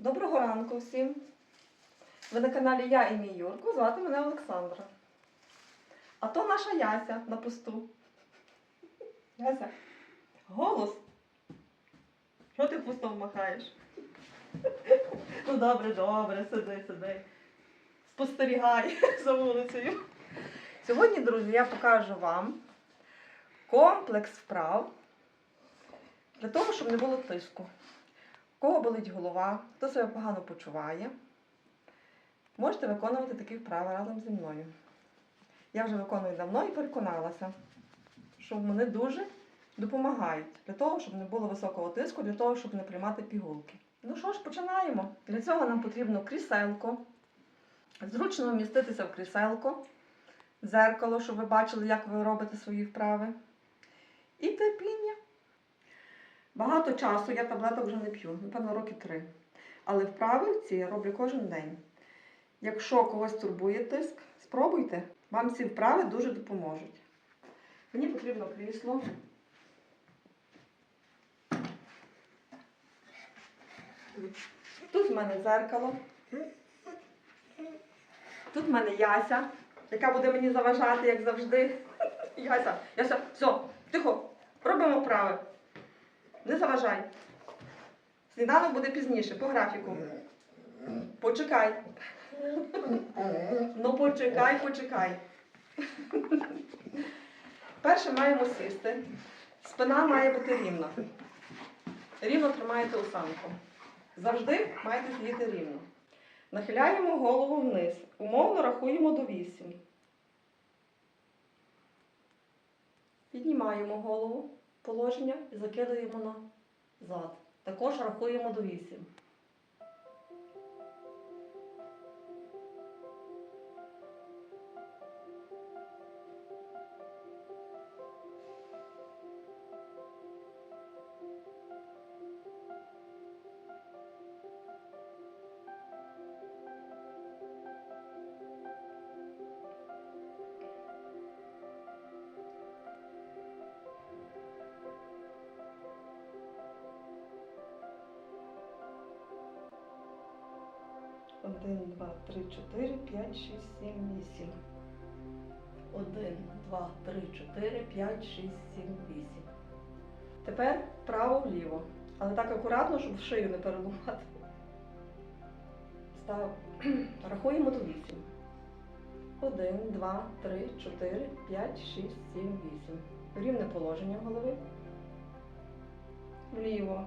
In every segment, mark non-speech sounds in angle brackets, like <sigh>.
Доброго ранку всім. Ви на каналі Я і мій Юрко, звати мене Олександра. А то наша Яся на посту. Яся, голос. Що ти пустом махаєш? Ну добре, добре, сиди, сиди. Спостерігай <laughs> за вулицею. Сьогодні, друзі, я покажу вам комплекс вправ для того, щоб не було тиску. Кого болить голова, хто себе погано почуває, можете виконувати такі вправи разом зі мною. Я вже виконую давно і переконалася, що вони дуже допомагають для того, щоб не було високого тиску, для того, щоб не приймати пігулки. Ну що ж, починаємо. Для цього нам потрібно кріселко. Зручно вміститися в кріселко, дзеркало, щоб ви бачили, як ви робите свої вправи. І терпіння. Багато часу я таблеток вже не п'ю, напевно, роки три. Але вправи ці я роблю кожен день. Якщо когось турбує тиск, спробуйте. Вам ці вправи дуже допоможуть. Мені потрібно крісло. Тут в мене дзеркало. Тут в мене Яся, яка буде мені заважати, як завжди. <laughs> Яся, Яся, все, тихо, робимо вправи. Не заважай. Сніданок буде пізніше, по графіку. Почекай. Ну почекай, почекай. Перше маємо сісти. Спина має бути рівна. Рівно тримаєте осанку. Завжди маєте сидіти рівно. Нахиляємо голову вниз. Умовно рахуємо до 8. Піднімаємо голову положення і закидаємо назад. Також рахуємо до 8. Один, два, три, чотири, п'ять, шість, сім, вісім. Один, два, три, чотири, п'ять, шість, сім, вісім. Тепер вправо-вліво. Але так акуратно, щоб в шию не переломати. Став. Рахуємо до вісім. Один, два, три, чотири, п'ять, шість, сім, вісім. Рівне положення голови. Вліво.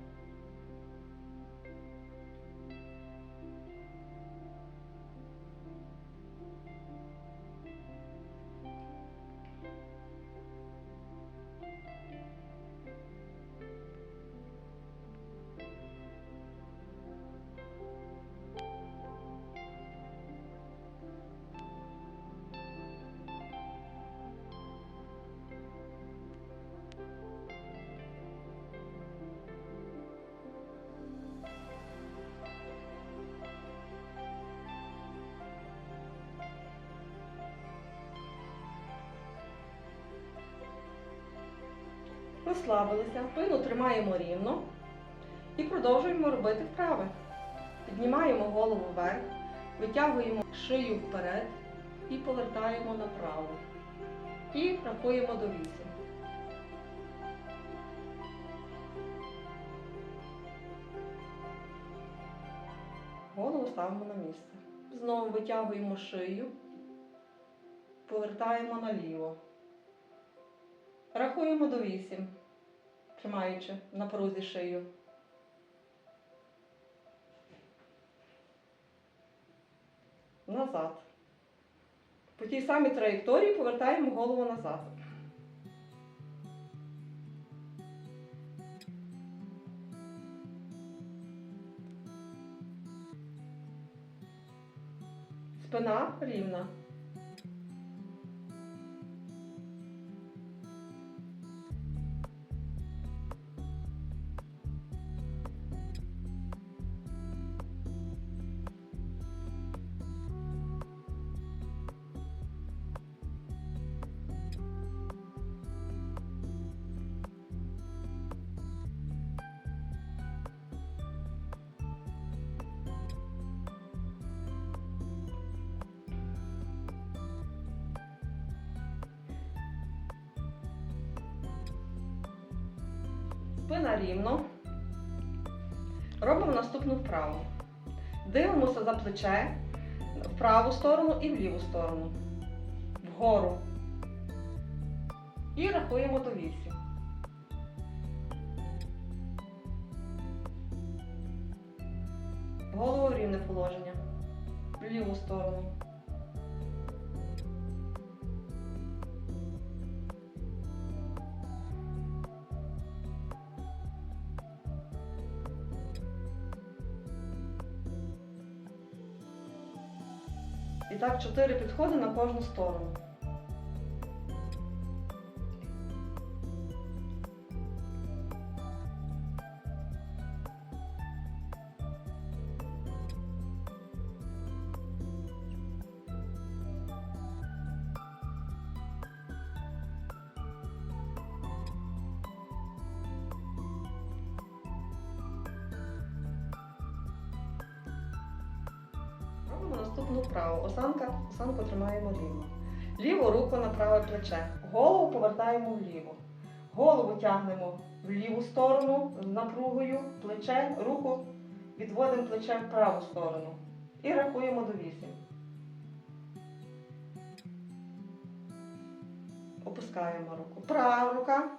Розслабилися, спину тримаємо рівно і продовжуємо робити вправи. Піднімаємо голову вверх, витягуємо шию вперед і повертаємо направо. І рахуємо до 8. Голову ставимо на місце. Знову витягуємо шию, повертаємо наліво. Рахуємо до 8, тримаючи на порозі шию. Назад. По тій самій траєкторії повертаємо голову назад. Спина рівна. Спина рівно. Робимо наступну вправу. Дивимося за плече в праву сторону і в ліву сторону. Вгору. І рахуємо до 8. Голову рівне положення. В ліву сторону. Так 4 підходи на кожну сторону. Наступну вправу. Осанка, осанку тримаємо рівно. Ліву руку на праве плече. Голову повертаємо вліво. Голову тягнемо в ліву сторону напругою, плече, руку відводимо плече в праву сторону. І рахуємо до 8. Опускаємо руку. Права рука,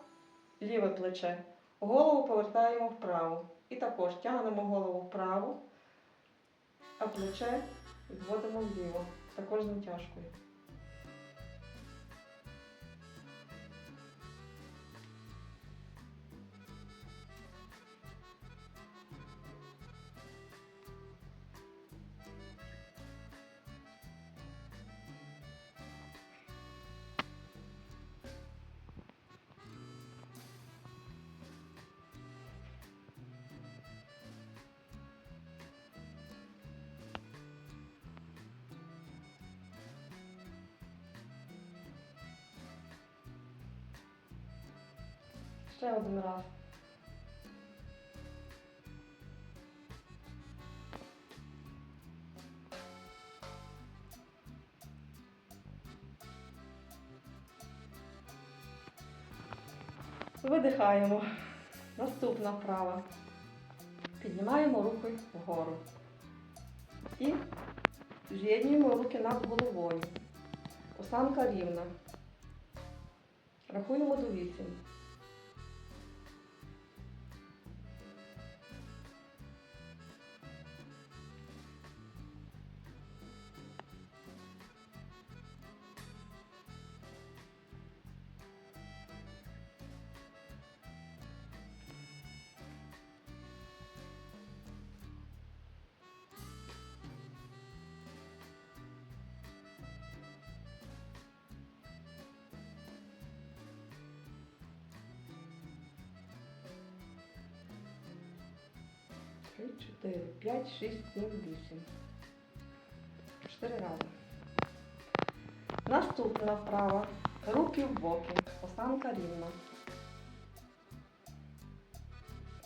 ліве плече. Голову повертаємо вправо. І також тягнемо голову вправо, а плече відводимо вліво. Також з натяжкою. Ще один раз. Видихаємо. Наступна вправа. Піднімаємо руки вгору. І з'єднуємо руки над головою. Осанка рівна. Рахуємо до 8. Три, чотири, п'ять, шість, сім, вісім. Чотири рази. Наступна вправа. Руки в боки. Останка рівна.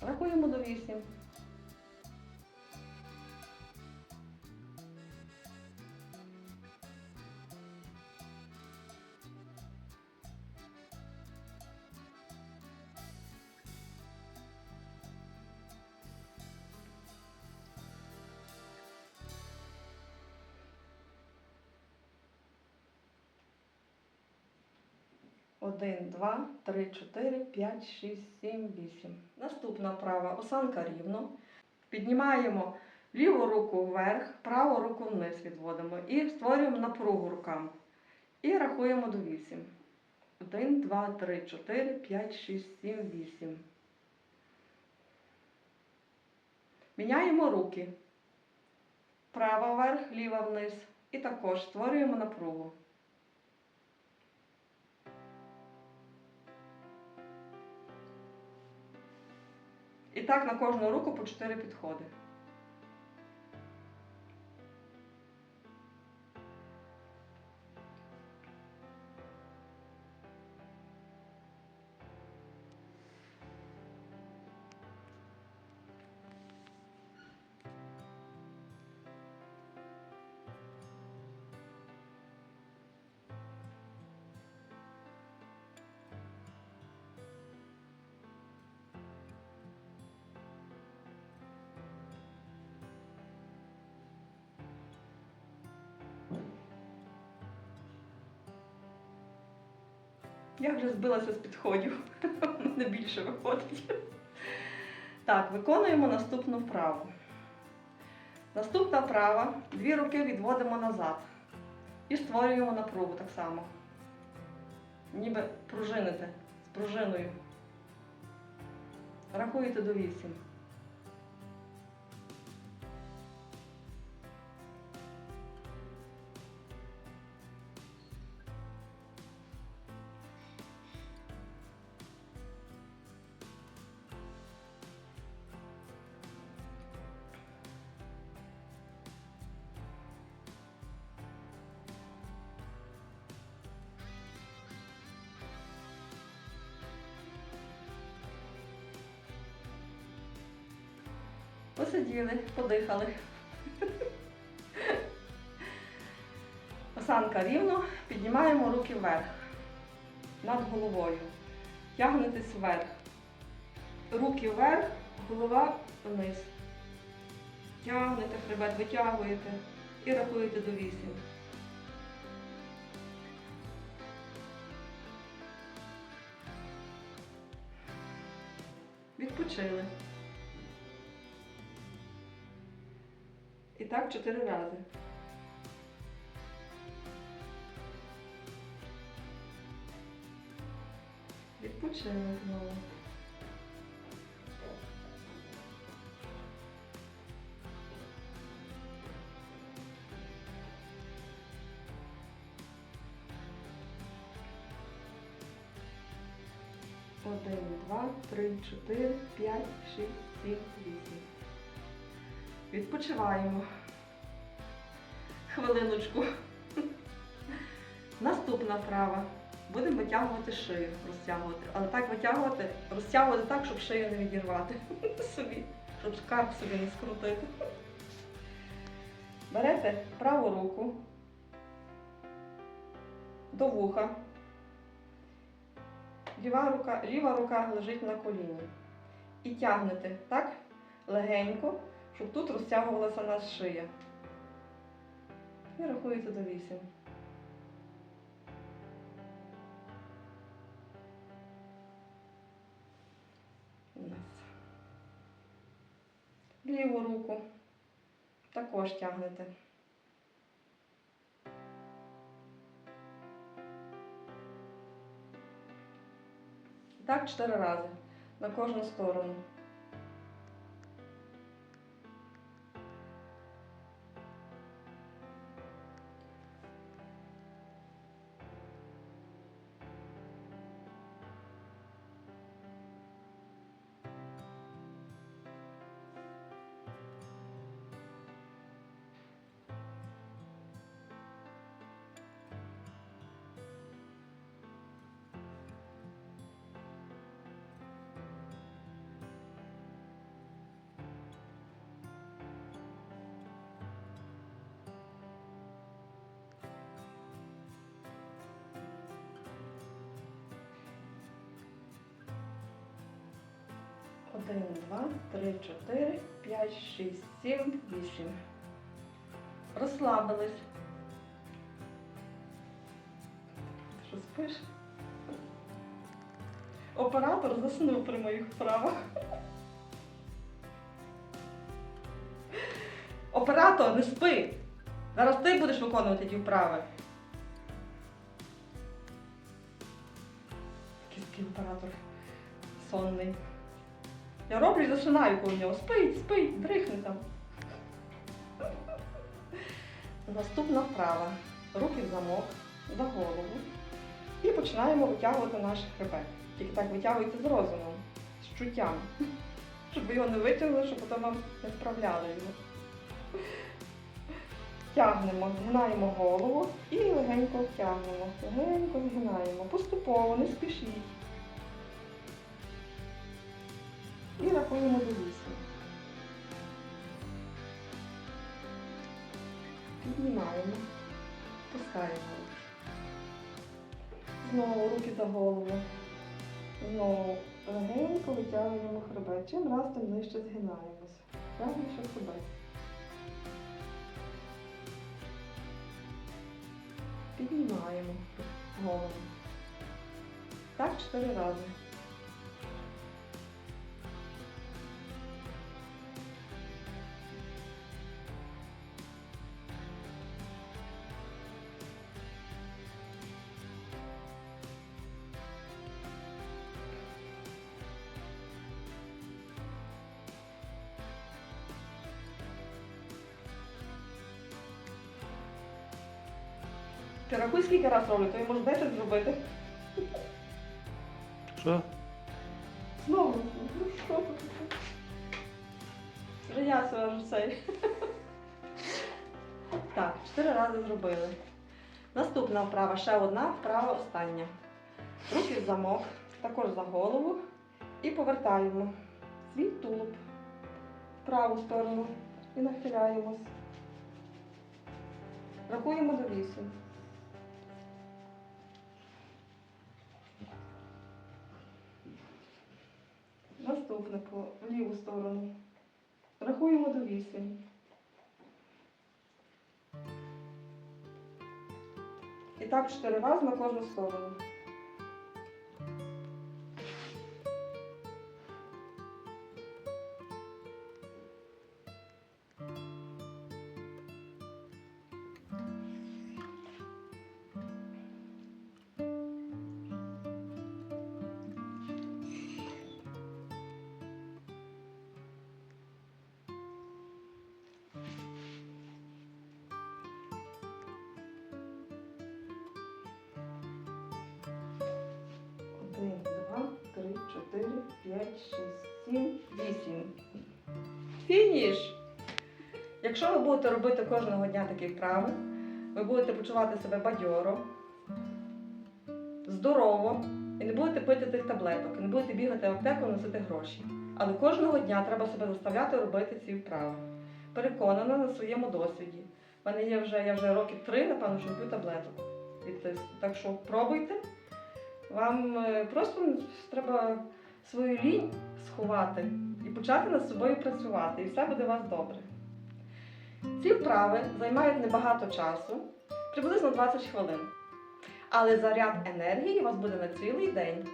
Рахуємо до вісім. Один, два, три, чотири, п'ять, шість, сім, вісім. Наступна вправа. Осанка рівно. Піднімаємо ліву руку вверх, праву руку вниз відводимо і створюємо напругу руками. І рахуємо до вісім. Один, два, три, чотири, п'ять, шість, сім, вісім. Міняємо руки. Права вверх, ліва вниз. І також створюємо напругу. І так на кожну руку по 4 підходи. Я вже збилася з підходів. <laughs> У мене більше виходить. Так, виконуємо наступну вправу. Наступна вправа. Дві руки відводимо назад. І створюємо напругу так само. Ніби пружините з пружиною. Рахуєте до 8. Посиділи, подихали. Осанка рівно, піднімаємо руки вверх, над головою. Тягнетесь вверх. Руки вверх, голова вниз. Тягнете хребет, витягуєте і рахуєте до 8. Відпочили. Так чотири рази. Відпочили знову. Один, два, три, чотири, п'ять, шість, сім, вісім. Відпочиваємо. Хвилиночку. Наступна вправа. Будемо витягувати шию, розтягувати. Але так витягувати, розтягувати так, щоб шию не відірвати <laughs> собі, щоб скарб собі не скрутити. Берете праву руку до вуха. Ліва рука, ліва рука лежить на коліні. І тягнете так легенько, щоб тут розтягувалася наша шия. І рахуєте до 8. Ліву руку також тягнете. Так чотири рази на кожну сторону. Один, два, три, чотири, п'ять, шість, сім, вісім. Розслабились. Що спиш? Оператор заснув при моїх вправах. Оператор, не спи! Зараз ти будеш виконувати ті вправи. Якийсь оператор сонний. Я роблю і засинаю коло нього. Спить, спить, дрихне там. Наступна вправа. Руки в замок, за голову. І починаємо витягувати наш хребет. Тільки так витягуйте з розумом, з чуттям. Щоб ви його не витягли, щоб потім вам не справляли його. Тягнемо, згинаємо голову і легенько тягнемо. Легенько згинаємо. Поступово, не спішіть. І рахуємо до 8. Піднімаємо, пускаємо. Знову руки за голову. Знову легенько витягуємо хребет. Чим раз тим нижче згинаємося. Тягнемо хребет. Піднімаємо голову. Так, чотири рази. Ти рахуй, скільки раз роблю, то я можу 10 зробити. Що? Знову. Ну що таке? Вже я аж цей. Так, чотири рази зробили. Наступна вправа, ще одна, вправа остання. Руки в замок, також за голову. І повертаємо свій тулуб в праву сторону і нахиляємось. Рахуємо до вісім. Наступне в ліву сторону. Рахуємо до 8. І так 4 рази на кожну сторону. 4, 5, 6, 7, 8. Фініш! Якщо ви будете робити кожного дня такі вправи, ви будете почувати себе бадьоро, здорово, і не будете пити тих таблеток, і не будете бігати в аптеку, носити гроші. Але кожного дня треба себе заставляти робити ці вправи. Переконана на своєму досвіді. У мене є вже я вже років три, напевно, що не п'ю таблеток. Так що пробуйте. Вам е, просто треба свою лінь сховати і почати над собою працювати, і все буде у вас добре. Ці вправи займають небагато часу, приблизно 20 хвилин. Але заряд енергії у вас буде на цілий день.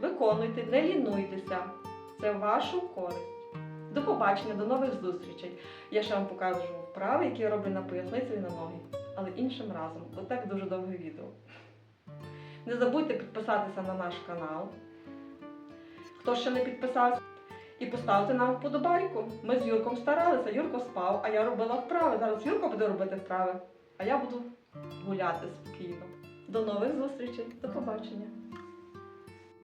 Виконуйте, не лінуйтеся. Це вашу користь. До побачення, до нових зустрічей. Я ще вам покажу вправи, які я роблю на поясницю і на ноги, але іншим разом. Отак дуже довге відео. Не забудьте підписатися на наш канал. Хто ще не підписався, і поставте нам вподобайку. Ми з Юрком старалися, Юрко спав, а я робила вправи. Зараз Юрко буде робити вправи, а я буду гуляти спокійно. До нових зустрічей, до побачення.